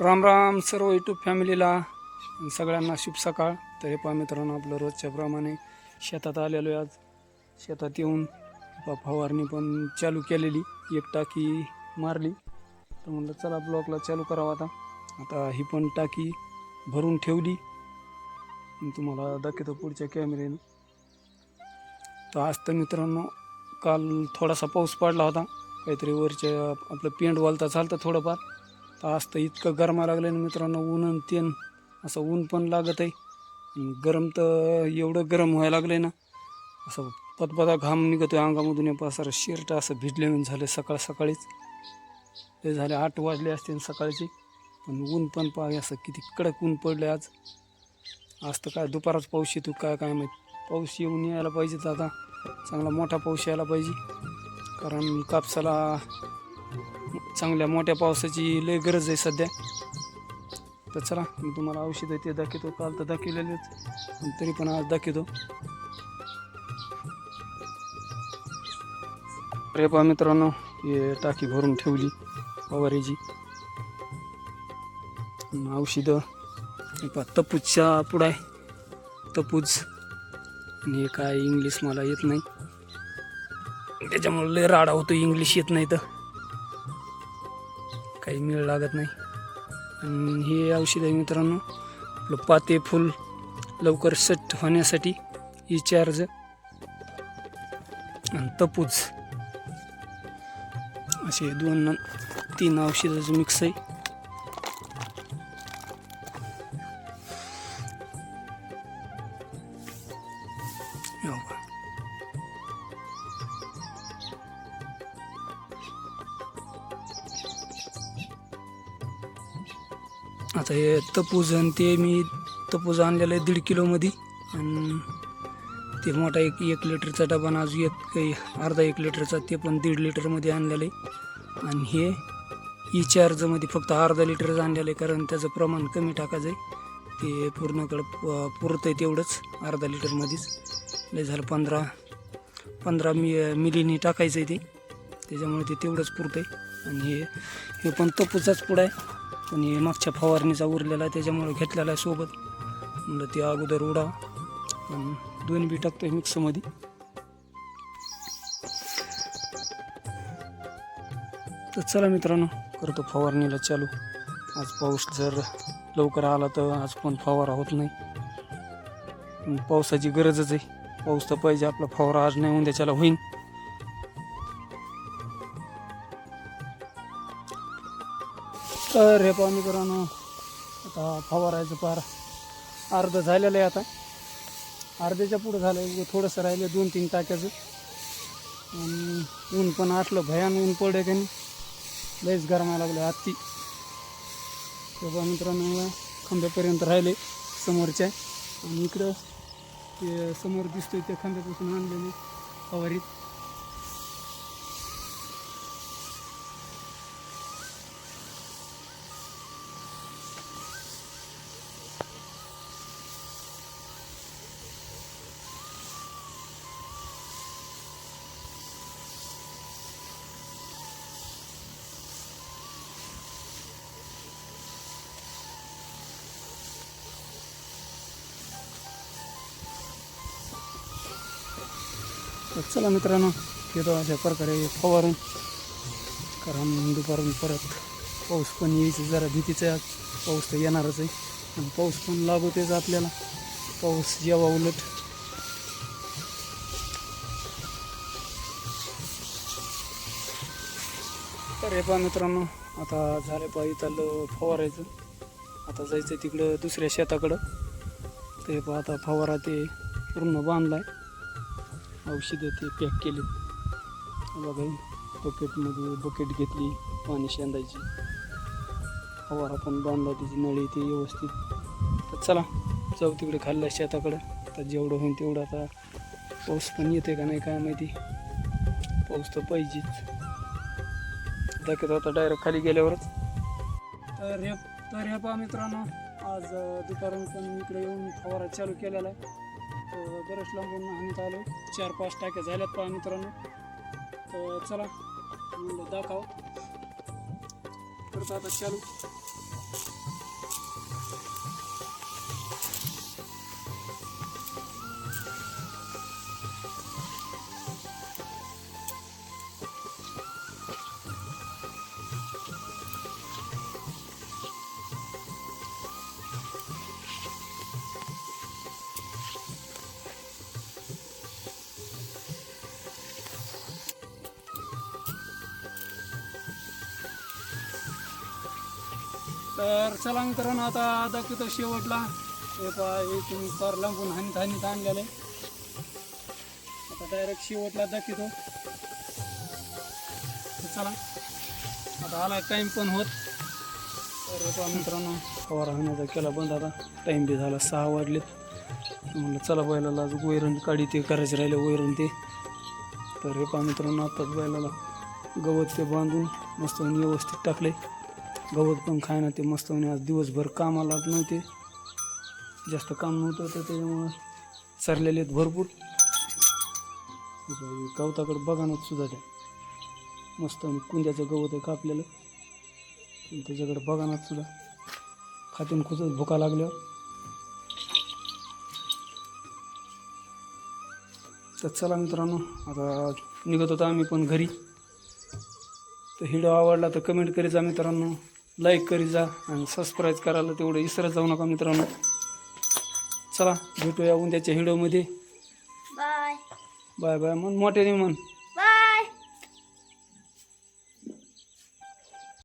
राम राम सर्व यूट्यूब फॅमिलीला. सगळ्यांना शुभ सकाळ. तर हे पहा मित्रांनो आपलं रोजच्याप्रमाणे शेतात आलेलो आहे आज. शेतात येऊन फवारणी पण चालू केलेली. एक टाकी मारली. तर म्हणलं चला ब्लॉकला चालू करावा आता. आता ही पण टाकी भरून ठेवली. तुम्हाला दाखवतो पुढच्या कॅमेऱ्यानं तर आज तर मित्रांनो काल थोडासा पाऊस पडला होता. काहीतरी वरच्या आपलं पेंट वालता चालतं थोडंफार. तर आज तर इतकं गरमा लागलं ना मित्रांनो ऊन आणि तेन असं ऊन पण लागत आहे गरम तर एवढं गरम व्हायला लागलं आहे ना असं पदपदा घाम निघतो आहे अंगामधून पासार शर्ट असं भिजले झाले सकाळ सकाळीच. ते झाले आठ वाजले असते सकाळचे पण ऊन पण पाय असं किती कडक ऊन पडले आज. आज तर काय दुपारच पाऊस येतो काय काय माहीत. पाऊस येऊन यायला पाहिजे तर आता. चांगला मोठा पाऊस यायला पाहिजे. कारण कापसाला चांगल्या मोठ्या पावसाची लय गरज आहे सध्या. तर चला मी तुम्हाला औषध ते दाखवतो. काल तर दाखवलेलेच पण तरी पण आज दाखवतो. अरे पहा मित्रांनो हे टाकी भरून ठेवली फवारीची औषधं हे पहा तपूजच्या पुढं आहे. तपूज. आणि हे काय इंग्लिश मला येत नाही. त्याच्यामुळे लय राडा होतो इंग्लिश येत नाही तर. काही मिळ लागत नाही. आणि हे औषध आहे मित्रांनो आपलं पाते फुल लवकर सेट होण्यासाठी ही चार्ज आणि तपूज असे दोन तीन औषधाचं मिक्स आहे. आता हे तपूजन आणि ते मी तपूज आणलेलं आहे दीड किलोमध्ये आणि ते मोठा एक एक लिटरचा डबा आज एक काही अर्धा एक लिटरचा ते पण दीड लिटरमध्ये आणलेलं आहे. आणि हे e ई चार्जमध्ये फक्त अर्धा लिटरच आणलेलं आहे कारण त्याचं प्रमाण कमी टाकायचं आहे. ते पूर्णकडं प- पुरतं आहे तेवढंच अर्धा लिटरमध्येच लय झालं पंधरा पंधरा मि मिलीनी टाकायचं आहे ते. त्याच्यामुळे ते तेवढंच पुरतं आहे आणि हे हे पण तपूचाच पुढं आहे. आणि मागच्या फवारणीचा उरलेला आहे त्याच्यामुळे घेतलेला आहे सोबत. म्हणलं ते अगोदर उडावं दोन बी बी आहे मिक्समध्ये. तर चला मित्रांनो करतो फवारणीला चालू. आज पाऊस जर लवकर आला तर आज पण फवारा होत नाही. पावसाची गरजच आहे. पाऊस तर पाहिजे आपला फवारा आज नाही उद्याच्याला होईन. तर हे पहा मित्रांनो आता फवारायचं पार अर्धं झालेलं आहे आता. अर्ध्याच्या पुढं झालं आहे थोडंसं राहिलं दोन तीन टाक्याचं. आणि ऊन पण आटलं भयान ऊन पडे का नाही. लयच गरमायला लागलं आत्ती. तेव्हा मित्रांनो खांब्यापर्यंत राहिले समोरच्या आणि इकडं ते समोर दिसतोय त्या खांब्यापासून आणलेले फवारीत. तर चला मित्रांनो येतो अशा प्रकारे फवारून. कारण दुपारून परत पाऊस पण यायचं जरा भीतीचं आहे पाऊस तर येणारच आहे. आणि पाऊस पण लागवतेच आपल्याला. पाऊस जेव्हा उलट. तर हे पहा मित्रांनो आता झाले पाहिजे चाललं फवारायचं. आता जायचं तिकडं दुसऱ्या शेताकडं. ते पहा आता फवारा ते पूर्ण बांधला आहे औषधं ते पॅक केले. बघा बकेटमध्ये बकेट घेतली पाणी शेंदायची. फवारा पण बांधला त्याची नळी ते व्यवस्थित. तर चला जाऊ तिकडे खाल्ल्या शेताकडं. आता जेवढं होईल तेवढं आता पाऊस पण येते का नाही काय माहिती. पाऊस तर पाहिजेच. दाखवतो आता डायरेक्ट खाली गेल्यावरच. तर हे तर हे पहा मित्रांनो आज अं, दुपारून पण इकडे येऊन फवारा चालू केलेला आहे. तर बरंच लांबून आणत आलो. चार पाच टाक्या झाल्यात पहा मित्रांनो. तर चला म्हणलं दाखव. करतो आता चालू. तर चला मित्रांनो आता दाखवतो शेवटला. हे पहा हे तुम्ही फार लांबून हानीत हानीत आणलेलं आहे. आता डायरेक्ट शेवटला दाखवतो. चला. आता आला टाईम पण होत. तर हे पहा मित्रांनो फवारा हाण्याचा केला बंद आता. टाईम बी झाला सहा वाजलेत. म्हणलं चला बैलाला आज वैरण काढी ते करायचे राहिले वैरण ते. तर हे पहा मित्रांनो आताच बैलाला गवत ते बांधून मस्त व्यवस्थित टाकले गवत पण खायना ते मस्त आज दिवसभर कामाला नव्हते. जास्त काम नव्हतं तर त्याच्यामुळं सरलेले आहेत भरपूर. गवताकडे बघा ना सुद्धा त्या. मस्त आणि कुंद्याचं गवत आहे कापलेलं. त्याच्याकडे बघा ना सुद्धा. खातून खुचत भुका लागल्यावर. तर चला मित्रांनो आता निघत होतो आम्ही पण घरी. तर व्हिडिओ आवडला तर कमेंट करीत जा मित्रांनो. लाईक करीत जा आणि सबस्क्राईब करायला तेवढं विसरत जाऊ नका मित्रांनो. चला भेटूया उद्याच्या व्हिडिओमध्ये बाय बाय बाय मन मोठ्याने म्हण.